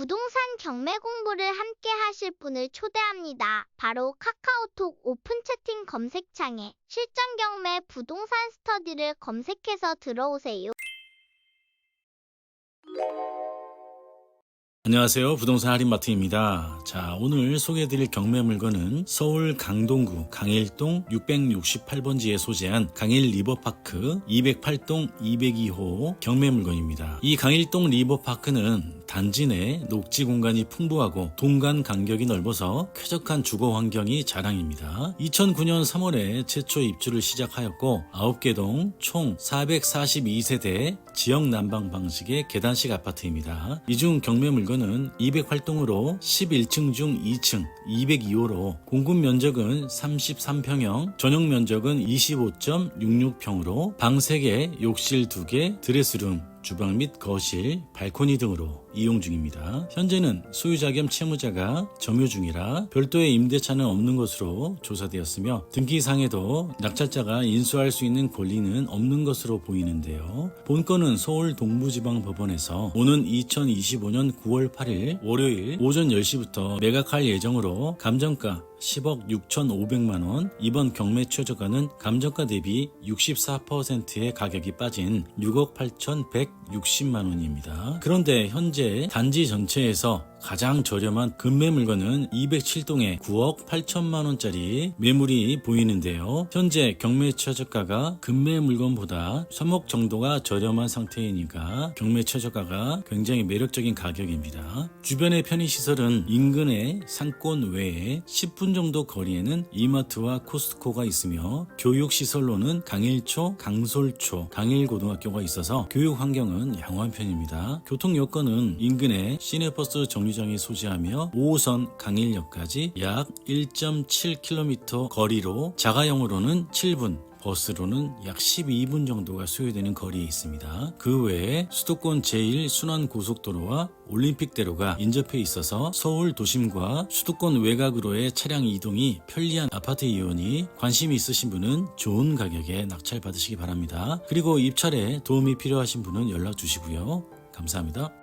부동산 경매 공부를 함께 하실 분을 초대합니다. 바로 카카오톡 오픈 채팅 검색창에 실전 경매 부동산 스터디를 검색해서 들어오세요. 안녕하세요. 부동산 할인마트입니다. 자, 오늘 소개해드릴 경매 물건은 서울 강동구 강일동 668번지에 소재한 강일 리버파크 208동 202호 경매 물건입니다. 이 강일동 리버파크는 단지 내 녹지 공간이 풍부하고 동간 간격이 넓어서 쾌적한 주거 환경이 자랑입니다. 2009년 3월에 최초 입주를 시작하였고 9개 동 총 442세대 지역 난방 방식의 계단식 아파트입니다. 이 중 경매 물건은 208동으로 11층 중 2층 202호로 공급 면적은 33평형, 전용 면적은 25.66평으로 방 3개, 욕실 2개, 드레스룸, 주방 및 거실, 발코니 등으로 이용 중입니다. 현재는 소유자 겸 채무자가 점유 중이라 별도의 임대차는 없는 것으로 조사되었으며 등기상에도 낙찰자가 인수할 수 있는 권리는 없는 것으로 보이는데요. 본건은 서울 동부지방법원에서 오는 2025년 9월 8일 월요일 오전 10시부터 매각할 예정으로 감정가 10억 6,500만 원, 이번 경매 최저가는 감정가 대비 64%의 가격이 빠진 6억 8,160만 원입니다. 그런데 현재 단지 전체에서 가장 저렴한 금매 물건은 207동에 9억 8천만 원짜리 매물이 보이는데요. 현재 경매 최저가가 금매 물건보다 3억 정도가 저렴한 상태이니까 경매 최저가가 굉장히 매력적인 가격입니다. 주변의 편의시설은 인근의 상권 외에 10분 정도 거리에는 이마트와 코스트코가 있으며 교육시설로는 강일초, 강솔초, 강일고등학교가 있어서 교육 환경은 양호한 편입니다. 교통 여건은 인근에 시내버스 정류 장이 소재하며 5호선 강일역까지 약 1.7km 거리로 자가용으로는 7분, 버스로는 약 12분 정도가 소요되는 거리에 있습니다. 그 외에 수도권 제1순환고속도로와 올림픽대로가 인접해 있어서 서울 도심과 수도권 외곽으로의 차량 이동이 편리한 아파트 이용이 관심이 있으신 분은 좋은 가격에 낙찰 받으시기 바랍니다. 그리고 입찰에 도움이 필요하신 분은 연락 주시고요. 감사합니다.